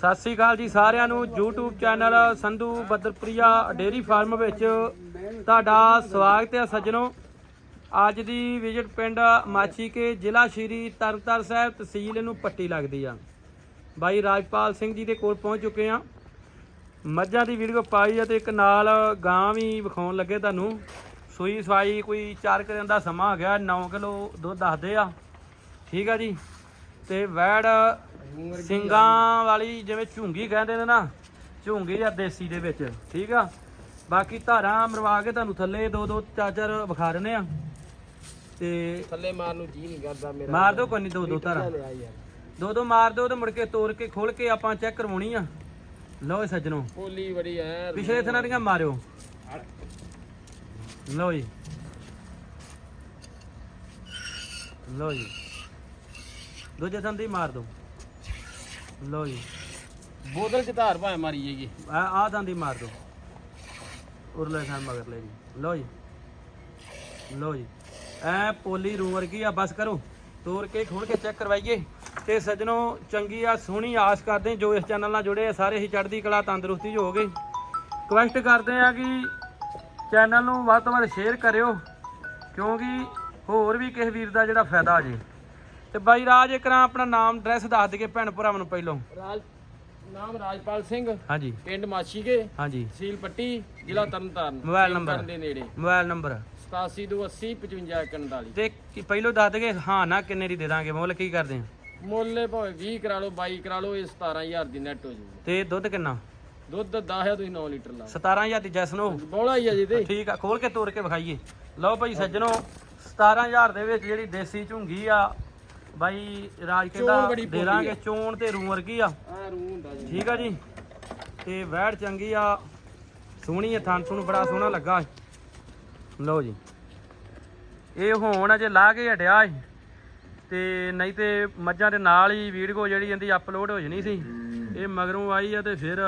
ਸਤਿ ਸ੍ਰੀ ਅਕਾਲ ਜੀ ਸਾਰਿਆਂ ਨੂੰ। YouTube channel Sandhu ਬੱਦਰਪ੍ਰਿਆ dairy farm ਵਿੱਚ ਤੁਹਾਡਾ ਸਵਾਗਤ ਹੈ ਸੱਜਣੋ। ਅੱਜ ਦੀ ਵਿਜ਼ਿਟ ਪਿੰਡ ਮਾਛੀਕੇ ਜ਼ਿਲ੍ਹਾ ਸ਼੍ਰੀ ਤਰਨਤਾਰਨ ਸਾਹਿਬ ਤਹਿਸੀਲ ਨੂੰ ਪੱਟੀ ਲੱਗਦੀ ਆ। ਬਾਈ ਰਾਜਪਾਲ ਸਿੰਘ ਜੀ ਦੇ ਕੋਲ ਪਹੁੰਚ ਚੁੱਕੇ ਆ। ਮੱਝਾਂ ਦੀ ਵੀਡੀਓ ਪਾਈ ਆ ਤੇ ਇੱਕ ਨਾਲ ਗਾਂ ਵੀ ਵਿਖਾਉਣ ਲੱਗੇ ਤੁਹਾਨੂੰ। ਸੂਈ ਸਵਾਈ ਕੋਈ 4 ਕੁ ਦਿਨ ਦਾ ਸਮਾਂ ਹੋ ਗਿਆ 9 ਕਿਲੋ ਦੁੱਧ ਦੱਸਦੇ ਆ। ਠੀਕ ਆ ਜੀ। ਤੇ ਵੈੜ ਸਿੰਗਾਂ ਵਾਲੀ ਜਿਵੇਂ ਝੁੰਗੀ ਕਹਿੰਦੇ ਨੇ ਨਾ ਝੁੰਗੀ ਆ ਦੇਸੀ ਦੇ ਵਿੱਚ ਠੀਕ ਆ? ਬਾਕੀ ਧਾਰਾਂ ਮਰਵਾ ਕੇ ਤੁਹਾਨੂੰ ਥੱਲੇ ਦੋ ਦੋ ਚਾਰ ਚਾਰ ਵਿਖਾ ਦਿੰਦੇ ਆ। ਤੇ ਥੱਲੇ ਮਾਰਨ ਨੂੰ ਜੀ ਨਹੀਂ ਕਰਦਾ ਮੇਰਾ। ਮਾਰ ਦਿਓ ਕੋਈ ਨਹੀਂ ਦੋ ਦੋ ਧਾਰਾਂ। ਦੋ ਦੋ ਮਾਰ ਦਿਓ ਤੇ ਮੁੜ ਕੇ ਤੋੜ ਕੇ ਖੋਲ ਕੇ ਆਪਾਂ ਚੈੱਕ ਕਰਵਾਉਣੀ ਆ। ਲਓ ਜੀ ਸੱਜਣੋ। ਪੋਲੀ ਬੜੀ ਐ ਪਿਛਲੇ ਥਣਾ ਦੀਆਂ ਮਾਰਿਓ। ਲਓ ਜੀ। ਲਓ ਜੀ। ਦੂਜੇ ਥਣ ਦੀ ਮਾਰ ਦਿਓ। ਲਓ ਜੀ। ਬੋਤਲ ਚ ਧਾਰ ਭਾਵੇਂ ਮਾਰੀ ਜਾਈਏ। ਆ ਆ ਦੰਦੀ ਮਾਰ ਦਿਓ। ਉਰਲੇ ਥਣ ਮਗਰ ਲੈ ਜੀ। ਲਓ ਜੀ। ਲਓ ਜੀ। ਐ ਪੋਲੀ ਰੂ ਵਰਗੀ ਆ ਬਸ ਕਰੋ। ਤੋੜ ਕੇ ਖੋਲ ਕੇ ਚੈੱਕ ਕਰਵਾਈਏ। ਤੇ ਸੱਜਣੋ ਚੰਗੀ ਆ ਸੋਹਣੀ ਆਸ ਕਰਦੇ ਜੋ ਇਸ ਚੈਨਲ ਨਾਲ ਜੁੜੇ ਆ ਸਾਰੇ ਹੀ ਚੜ੍ਹਦੀ ਕਲਾ ਤੰਦਰੁਸਤੀ 'ਚ ਹੋਗੇ ਰਿਕਵੈਸਟ ਕਰਦੇ ਆ ਕਿ ਚੈਨਲ ਨੂੰ ਵੱਧ ਤੋਂ ਵੱਧ ਸ਼ੇਅਰ ਕਰਿਓ। ਕਿਉਂਕਿ ਹੋਰ ਵੀ ਕਿਸੇ ਵੀਰ ਦਾ ਜਿਹੜਾ ਫਾਇਦਾ ਆ ਜੇ। ਤੇ ਬਾਈ ਰਾਜ ਇਕਰਾਂ ਆਪਣਾ ਨਾਮ ਐਡਰੈਸ ਦੱਸ ਦਈਏ ਭੈਣ ਭਰਾਵਾਂ ਨੂੰ ਪਹਿਲੋਂ। ਰਾਜ ਨਾਮ ਰਾਜਪਾਲ ਸਿੰਘ। ਹਾਂਜੀ। ਪਿੰਡ ਮਾਛੀਕੇ ਹਾਂਜੀ। ਤਹਿਸੀਲ ਪੱਟੀ ਜ਼ਿਲ੍ਹਾ ਤਰਨਤਾਰਨ। Mobile number. ਦੇ ਨੇੜੇ। Mobile number. 8780 5541 ਤੇ ਕੀ- ਪਹਿਲੋਂ ਦੱਸ ਦਈਏ? ਹਾਂ ਨਾ ਕਿੰਨੇ ਦੀ ਦੇ ਦਾਂਗੇ? ਮੁੱਲ ਕੀ ਕਰਦੇ ਆ? ਮੁੱਲੇ ਭਾਵੇਂ 20 ਕਰਾ ਲਓ 22 ਕਰਾ ਲਓ ਇਹ 17000 ਦੀ ਨੈਟ ਹੋ ਜੂ ਤੇ ਦੁੱਧ ਕਿੰਨਾ? ਦੁੱਧ 10 ਹੈ ਤੁਸੀਂ 9 ਲੀਟਰ ਲਾ 17000 ਦੀ ਜੈਸਨੋ ਬੋਲਾ ਹੀ ਆ ਜੀ ਤੇ ਠੀਕ ਆ ਖੋਲ ਕੇ ਤੋੜ ਕੇ ਵਿਖਾਈਏ। ਲਓ ਭਾਈ ਸੱਜਣੋ 17000 ਦੇ ਵਿੱਚ ਜਿਹੜੀ ਦੇਸੀ ਝੁੰਗੀ ਆ ਬਾਈ ਰਾਜ ਕਹਿੰਦਾ ਬੜੀ ਦੇ ਆ। ਚੋਣ ਤੇ ਰੂ ਵਰਗੀ ਆ? ਆ ਰੂ ਹੁੰਦਾ ਜੀ। ਠੀਕ ਆ ਜੀ। ਤੇ ਵੈੜ ਚੰਗੀ ਆ। ਸੋਹਣੀ ਆ ਥਣ ਥੁਣ ਬੜਾ ਸੋਹਣਾ ਲੱਗਾ ਲਓ ਜੀ। ਇਹ ਹੁਣ ਅਜੇ ਲਾ ਕੇ ਹਟਿਆ ਏ ਤੇ ਨਹੀਂ ਤੇ ਮੱਝਾਂ ਦੇ ਨਾਲ ਹੀ ਵੀਡੀਓ ਜਿਹੜੀ ਇਹਦੀ ਅਪਲੋਡ ਹੋ ਜਣੀ ਸੀ। ਇਹ ਮਗਰੋਂ ਆਈ ਆ ਤੇ ਫਿਰ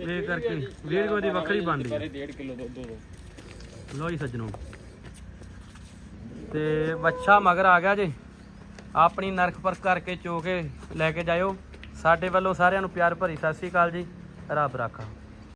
ਇਹ ਕਰਕੇ ਵੀਡੀਓ ਦੀ ਵੱਖਰੀ ਬਣਦੀ ਆ। ਪਰ 1.5 ਕਿਲੋ ਦੁੱਧ ਦੋ ਲੋ ਜੀ ਸੱਜਣੋ। ਤੇ ਬੱਚਾ ਮਗਰ ਆ ਗਿਆ ਜੇ। ਆਪਣੀ ਨਰਖ ਪਰਖ ਕਰਕੇ ਚੋ ਕੇ ਲੈ ਕੇ ਜਾਇਓ। ਸਾਡੇ ਵੱਲੋਂ ਸਾਰਿਆਂ ਨੂੰ ਪਿਆਰ ਭਰੀ ਸਤਿ ਸ੍ਰੀ ਅਕਾਲ ਜੀ। ਰੱਬ ਰਾਖਾ।